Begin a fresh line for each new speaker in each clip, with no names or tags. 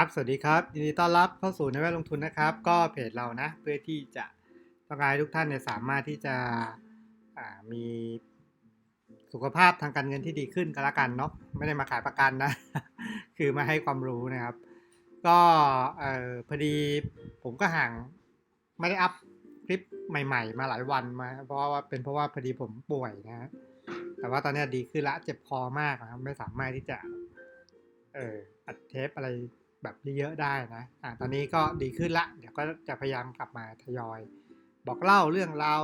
ครับ สวัสดีครับ ยินดีต้อนรับเข้าสู่ในแวดลงทุนนะครับ ก็เพจเรานะ เพื่อที่จะต้องการทุกท่านเนี่ยสามารถที่จะมีสุขภาพทางการเงินที่ดีขึ้นก็แล้วกันเนาะ ไม่ได้มาขายประกันนะ คือมาให้ความรู้นะครับ ก็เออพอดีผมก็ห่างไม่ได้อัพคลิปใหม่ ๆ มาหลายวันมา เพราะว่าเป็นเพราะว่าพอดีผมป่วยนะฮะแต่ว่าตอนนี้ดีขึ้นละ เจ็บคอมากนะครับ ไม่สามารถที่จะ เอออัดเทปอะไร แบบเยอะๆได้นะอ่าตอนนี้ก็ดีขึ้นละ เดี๋ยวก็จะพยายามกลับมาทยอย บอกเล่าเรื่องราว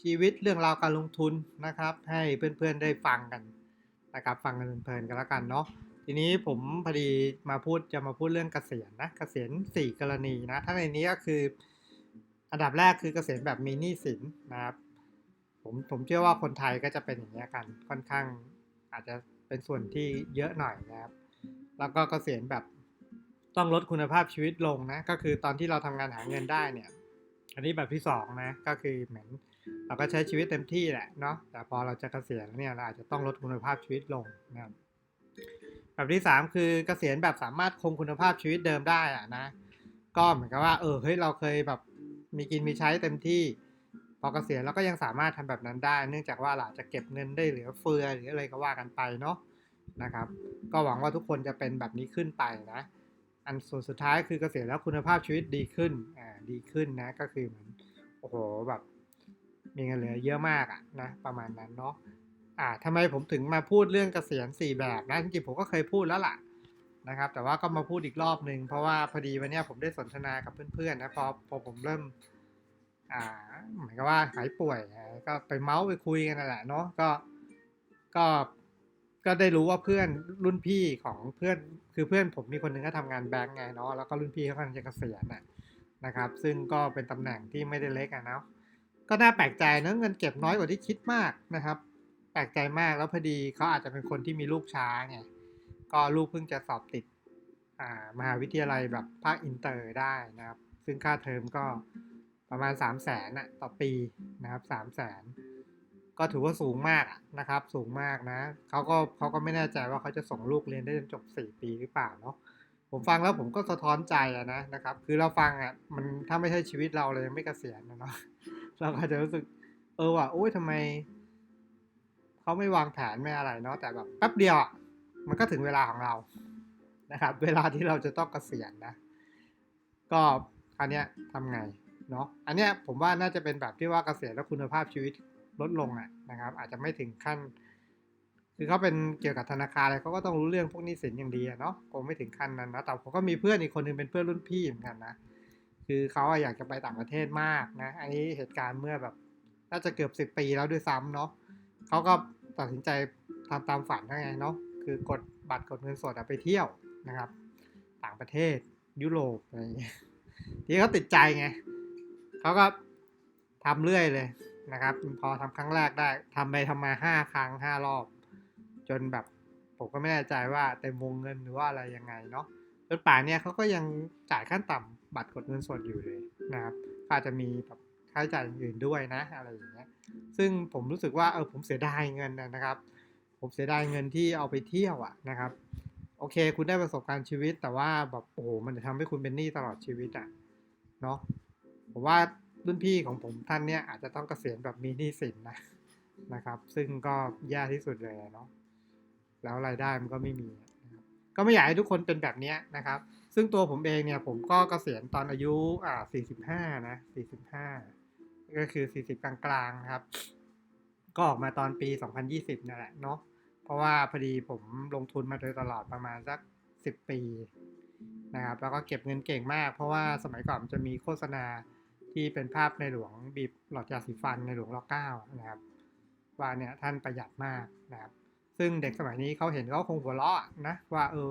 ชีวิตเรื่องราวการลงทุนนะครับ ให้เพื่อนๆได้ฟังกันนะครับฟังกันเพลินๆกันแล้วกันเนาะทีนี้ผมพอดีมาพูดจะมาพูดเรื่องเกษียณนะเกษียณสี่กรณีนะถ้าในนี้ก็คือ อันดับแรกคือเกษียณแบบมีหนี้สินนะครับผมผมเชื่อว่าคนไทยก็จะเป็นอย่างนี้กันค่อนข้างอาจจะเป็นส่วนที่เยอะหน่อยนะครับ แล้วก็เกษียณแบบ ต้องลดคุณภาพชีวิตลงนะ ก็คือตอนที่เราทำงานหาเงินได้เนี่ย อันนี้แบบที่สองนะ ก็คือเหมือนเราก็ใช้ชีวิตเต็มที่แหละเนาะ แต่พอเราจะเกษียณแล้วเนี่ยเราอาจจะต้องลดคุณภาพชีวิตลงนะครับแบบที่สามคือเกษียณแบบสามารถคงคุณภาพชีวิตเดิมได้อะนะ ก็เหมือนกับว่าเออเฮ้ยเราเคยแบบมีกินมีใช้เต็มที่ พอเกษียณเราก็ยังสามารถทำแบบนั้นได้ เนื่องจากว่าเราจะเก็บเงินได้เหลือเฟือหรืออะไรก็ว่ากันไปเนาะนะครับ ก็หวังว่าทุกคนจะเป็นแบบนี้ขึ้นไปนะ อันส่วนสุดท้ายคือเกษียณแล้วคุณภาพชีวิตดีขึ้นอ่าดีขึ้นนะก็คือเหมือนโอ้โหแบบมีเงินเหลือเยอะมากอะนะประมาณนั้นเนาะอ่าทำไมผมถึงมาพูดเรื่องเกษียณสี่แบบนะจริงๆผมก็เคยพูดแล้วล่ะนะครับ แต่ว่าก็มาพูดอีกรอบหนึ่งเพราะว่าพอดีวันนี้ผมได้สนทนากับเพื่อนๆนะพอพอผมเริ่มอ่าเหมือนกับว่าหายป่วยก็ไปเมาส์ไปคุยกันนั่นแหละเนาะก็ก็ ก็ได้รู้ว่าเพื่อนรุ่นพี่ของเพื่อนคือเพื่อนผมมีคนหนึ่งก็ทำงานแบงก์ไงเนาะแล้วก็รุ่นพี่เขากำลังจะเกษียณน่ะนะครับ ซึ่งก็เป็นตำแหน่งที่ไม่ได้เล็กอะเนาะก็น่าแปลกใจนะเงินเก็บน้อยกว่าที่คิดมากนะครับ แปลกใจมากแล้วพอดีเขาอาจจะเป็นคนที่มีลูกช้าไงก็ลูกเพิ่งจะสอบติดอ่ามหาวิทยาลัยแบบภาคอินเตอร์ได้นะครับ ซึ่งค่าเทอมก็ประมาณ 3 0 0แสนอะต่อปีนะครับ3 0 0แสน ก็ถือว่าสูงมากนะครับ สูงมากนะเขาก็เขาก็ไม่แน่ใจว่าเขาจะส่งลูกเรียนได้จนจบ 4 ปีหรือเปล่าเนาะผมฟังแล้วผมก็สะท้อนใจอะนะนะครับ คือเราฟังอะมันถ้าไม่ใช่ชีวิตเราเลยยังไม่เกษียณนะเนาะเราก็จะรู้สึก เออว่ะโอ้ยทำไมเขาไม่วางแผนไม่อะไรเนาะแต่แบบแป๊บเดียวอะมันก็ถึงเวลาของเรานะครับ เวลาที่เราจะต้องเกษียณนะ ก็คราวเนี้ยทำไงเนาะอันเนี้ยผมว่าน่าจะเป็นแบบที่ว่าเกษียณแล้วคุณภาพชีวิต ลดลงอะนะครับ อาจจะไม่ถึงขั้น คือเขาเป็นเกี่ยวกับธนาคารอะไรเขาก็ต้องรู้เรื่องพวกนี้สินอย่างดีเนาะคงไม่ถึงขั้นนั้นนะแต่ผมก็มีเพื่อนอีกคนหนึงเป็นเพื่อนรุ่นพี่เหมือนกันนะคือเขาอะอยากจะไปต่างประเทศมากนะ อันนี้เหตุการณ์เมื่อแบบน่าจะเกือบสิบปีแล้วด้วยซ้ำเนาะเขาก็ตัดสินใจทำตามฝันได้ไงเนาะคือกดบัตรกดเงินสดไปเที่ยวนะครับ ต่างประเทศยุโรปอะไรอย่างเงี้ยทีนี้เขาติดใจไงเขาก็ทำเรื่อยเลย นะครับ พอทำครั้งแรกได้ทำไปทำมาห้าครั้งห้ารอบ จนแบบผมก็ไม่แน่ใจว่าเต็มวงเงินหรือว่าอะไรยังไงเนาะจนป่านเนี่ยเขาก็ยังจ่ายขั้นต่ำบัตรกดเงินสดอยู่เลยนะครับก็อาจจะมีแบบค่าใช้จ่ายอื่นด้วยนะอะไรอย่างเงี้ย ซึ่งผมรู้สึกว่าเออผมเสียดายเงินนะนะครับ ผมเสียดายเงินที่เอาไปเที่ยวอะนะครับ โอเค คุณได้ประสบการณ์ชีวิต แต่ว่าแบบโอ้โหมันจะทำให้คุณเป็นหนี้ตลอดชีวิตอะเนาะผมว่า รุ่นพี่ของผมท่านเนี้ยอาจจะต้องเกษียณแบบมีหนี้สินนะนะครับ ซึ่งก็แย่ที่สุดเลยเนาะแล้วรายได้มันก็ไม่มีนะครับก็ไม่อยากให้ทุกคนเป็นแบบนี้นะครับ ซึ่งตัวผมเองเนี่ยผมก็เกษียณตอนอายุอ่า45นะ45 ก็คือ 40 กลางๆครับ ก็ออกมาตอนปี 2020นั่นแหละเนาะเพราะว่าพอดีผมลงทุนมาโดยตลอดประมาณสัก 10 ปีนะครับแล้วก็เก็บเงินเก่งมาก เพราะว่าสมัยก่อนจะมีโฆษณา ที่เป็นภาพในหลวงบีบหลอดยาสีฟันในหลวงรอเก้านะครับ ว่าเนี่ยท่านประหยัดมากนะครับ ซึ่งเด็กสมัยนี้เขาเห็นเขาคงหัวเราะนะว่าเออ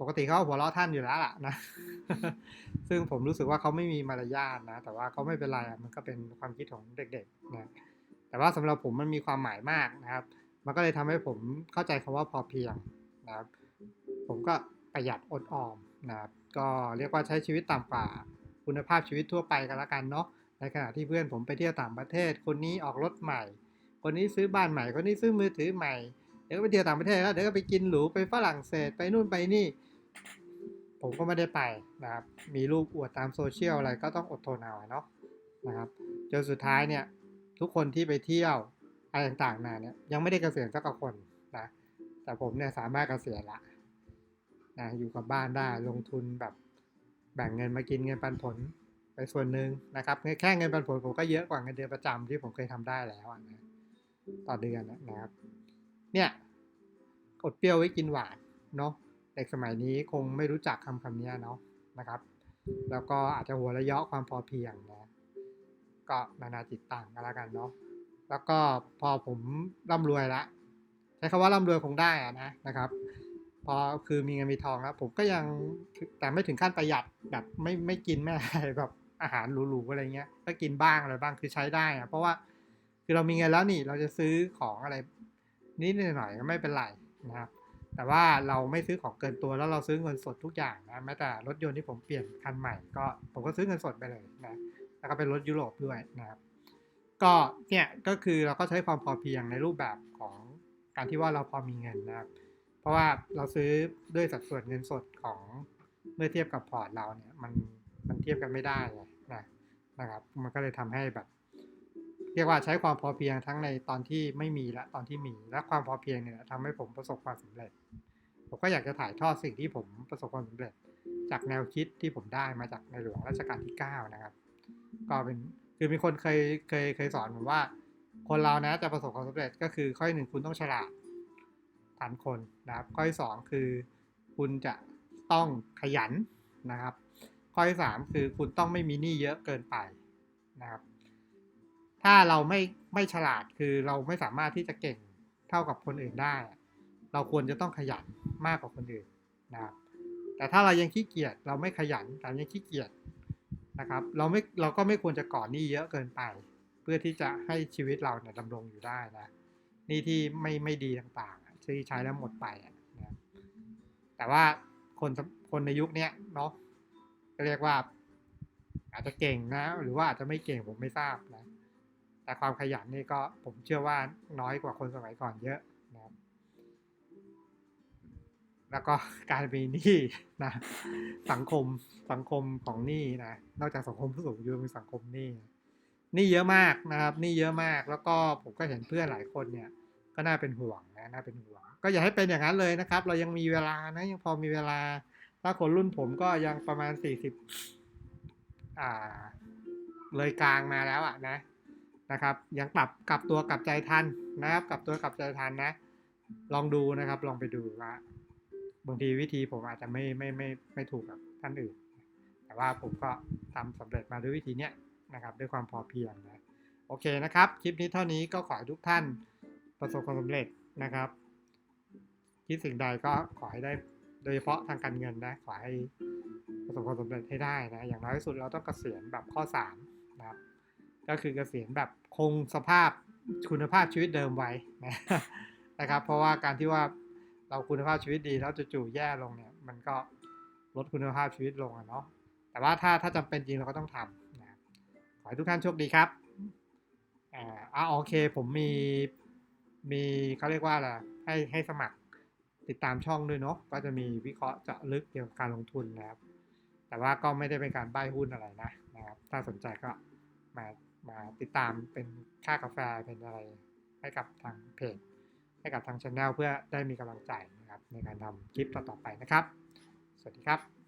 ปกติเขาหัวเราะท่านอยู่แล้วล่ะนะ ซึ่งผมรู้สึกว่าเขาไม่มีมารยาทนะ แต่ว่าเขาไม่เป็นไรมันก็เป็นความคิดของเด็กๆนะแต่ว่าสำหรับผมมันมีความหมายมากนะครับ มันก็เลยทำให้ผมเข้าใจคำว่าพอเพียงนะครับ ผมก็ประหยัดอดออมนะครับ ก็เรียกว่าใช้ชีวิตต่ำกว่า คุณภาพชีวิตทั่วไปกันละกันเนาะในขณะที่เพื่อนผมไปเที่ยวต่างประเทศ คนนี้ออกรถใหม่ คนนี้ซื้อบ้านใหม่ คนนี้ซื้อมือถือใหม่เดี๋ยวก็ไปเที่ยวต่างประเทศแล้วเดี๋ยวก็ไปกินหรูไปฝรั่งเศสไปนู่นไปนี่ ผมก็ไม่ได้ไปนะครับมีรูปอวดตามโซเชียลอะไรก็ต้องอดทนเอาเนาะนะครับจนสุดท้ายเนี่ยทุกคนที่ไปเที่ยวอะไรต่างๆนาเนี่ยยังไม่ได้เกษียณสักคนนะแต่ผมเนี่ยสามารถเกษียณละนะอยู่กับบ้านได้ลงทุนแบบ แบ่งเงินมากินเงินปันผลไปส่วนหนึ่งนะครับแค่เงินปันผลผมก็เยอะกว่าเงินเดือนประจำที่ผมเคยทำได้แล้วนะต่อเดือนนะครับ เนี่ยอดเปรี้ยวไว้กินหวานเนาะเด็กสมัยนี้คงไม่รู้จักคำคำนี้เนาะนะครับ แล้วก็อาจจะหัวระยะความพอเพียงนะก็นานาจิตต่างกันล้วกันเนาะแล้วก็พอผมร่ำรวยละใช้คำว่าร่ำรวยคงได้อะนะนะครับ พอคือมีเงินมีทองแล้วผมก็ยังแต่ไม่ถึงขั้นประหยัดแบบไม่ไม่กินไม่อะไรแบบอาหารหรูๆอะไรเงี้ยก็กินบ้างอะไรบ้างคือใช้ได้อะเพราะว่าคือเรามีเงินแล้วนี่เราจะซื้อของอะไรนิดหน่อยก็ไม่เป็นไรนะครับแต่ว่าเราไม่ซื้อของเกินตัวแล้วเราซื้อเงินสดทุกอย่างนะแม้แต่รถยนต์ที่ผมเปลี่ยนคันใหม่ก็ผมก็ซื้อเงินสดไปเลยนะแล้วก็เป็นรถยุโรปด้วยนะครับ ก็เนี่ยก็คือเราก็ใช้ความพอเพียงในรูปแบบของการที่ว่าเราพอมีเงินนะครับ เพราะว่าเราซื้อด้วยสัดส่วนเงินสดของเมื่อเทียบกับพอร์ตเราเนี่ยมันมันเทียบกันไม่ได้ไงนะนะครับ มันก็เลยทำให้แบบ เรียกว่าใช้ความพอเพียงทั้งในตอนที่ไม่มีและตอนที่มีและความพอเพียงเนี่ยทำให้ผมประสบความสำเร็จ ผมก็อยากจะถ่ายทอดสิ่งที่ผมประสบความสำเร็จ จากแนวคิดที่ผมได้มาจากในหลวงรัชกาลที่ 9 นะครับ ก็เป็นคือมีคนเคยเคยเคยสอนผมว่า คนเรานะจะประสบความสำเร็จก็คือข้อหนึ่งคุณต้องฉลาด ฐานคนนะครับ ข้อที่สองคือคุณจะต้องขยันนะครับ ข้อที่สามคือคุณต้องไม่มีหนี้เยอะเกินไปนะครับ ถ้าเราไม่ไม่ฉลาดคือเราไม่สามารถที่จะเก่งเท่ากับคนอื่นได้ เราควรจะต้องขยันมากกว่าคนอื่นนะครับแต่ถ้าเรายังขี้เกียจเราไม่ขยันแต่ยังขี้เกียจนะครับเราไม่เราก็ไม่ควรจะก่อหนี้เยอะเกินไป เพื่อที่จะให้ชีวิตเราเนี่ยดำรงอยู่ได้นะนี่ที่ไม่ไม่ดีต่าง ที่ใช้แล้วหมดไปนะแต่ว่าคนคนในยุคนี้เนาะก็เรียกว่า อาจจะเก่งนะ หรือว่าอาจจะไม่เก่งผมไม่ทราบนะแต่ความขยันนี่ก็ผมเชื่อว่าน้อยกว่าคนสมัยก่อนเยอะนะครับแล้วก็การมีหนี้นะสังคมสังคมของหนี้นะนอกจากสังคมผู้สูงอายุมีสังคมหนี้หนี้เยอะมากนะครับหนี้เยอะมาก แล้วก็ผมก็เห็นเพื่อนหลายคนเนี่ย ก็น่าเป็นห่วงนะน่าเป็นห่วง ก็อย่าให้เป็นอย่างนั้นเลยนะครับ เรายังมีเวลานะยังพอมีเวลา ถ้าคนรุ่นผมก็ยังประมาณสี่สิบอ่า เลยกลางมาแล้วอะนะนะครับ ยังปรับกลับตัวกลับใจทันนะครับกลับตัวกลับใจทันนะ ลองดูนะครับ ลองไปดูว่าบางทีวิธีผมอาจจะไม่ไม่ไม่ไม่ถูกกับท่านอื่น แต่ว่าผมก็ทำสำเร็จมาด้วยวิธีเนี้ยนะครับ ด้วยความพอเพียงนะโอเคนะครับ คลิปนี้เท่านี้ก็ขอให้ทุกท่าน ประสบความสำเร็จนะครับคิดสิ่งใดก็ขอให้ได้โดยเฉพาะทางการเงินนะขอให้ประสบความสำเร็จให้ได้นะอย่างน้อยที่สุดเราต้องเกษียณแบบข้อ3นะครับก็คือเกษียณแบบคงสภาพคุณภาพชีวิตเดิมไว้นะนะครับ เพราะว่าการที่ว่าเราคุณภาพชีวิตดีแล้วจู่ๆแย่ลงเนี่ยมันก็ลดคุณภาพชีวิตลงอะเนาะแต่ว่าถ้าถ้าจำเป็นจริงเราก็ต้องทำนะขอให้ทุกท่านโชคดีครับอ่าโอเค ผมมี มีเขาเรียกว่าอะไรให้ให้สมัครติดตามช่องด้วยเนาะก็จะมีวิเคราะห์เจาะลึกเกี่ยวกับการลงทุนนะครับ แต่ว่าก็ไม่ได้เป็นการใบ้หุ้นอะไรนะนะครับ ถ้าสนใจก็มามาติดตามเป็นค่ากาแฟเป็นอะไร ให้กับทางเพจให้กับทางช anel เพื่อได้มีกำลังใจนะครับในการทำคลิปต่อๆไปนะครับ สวัสดีครับ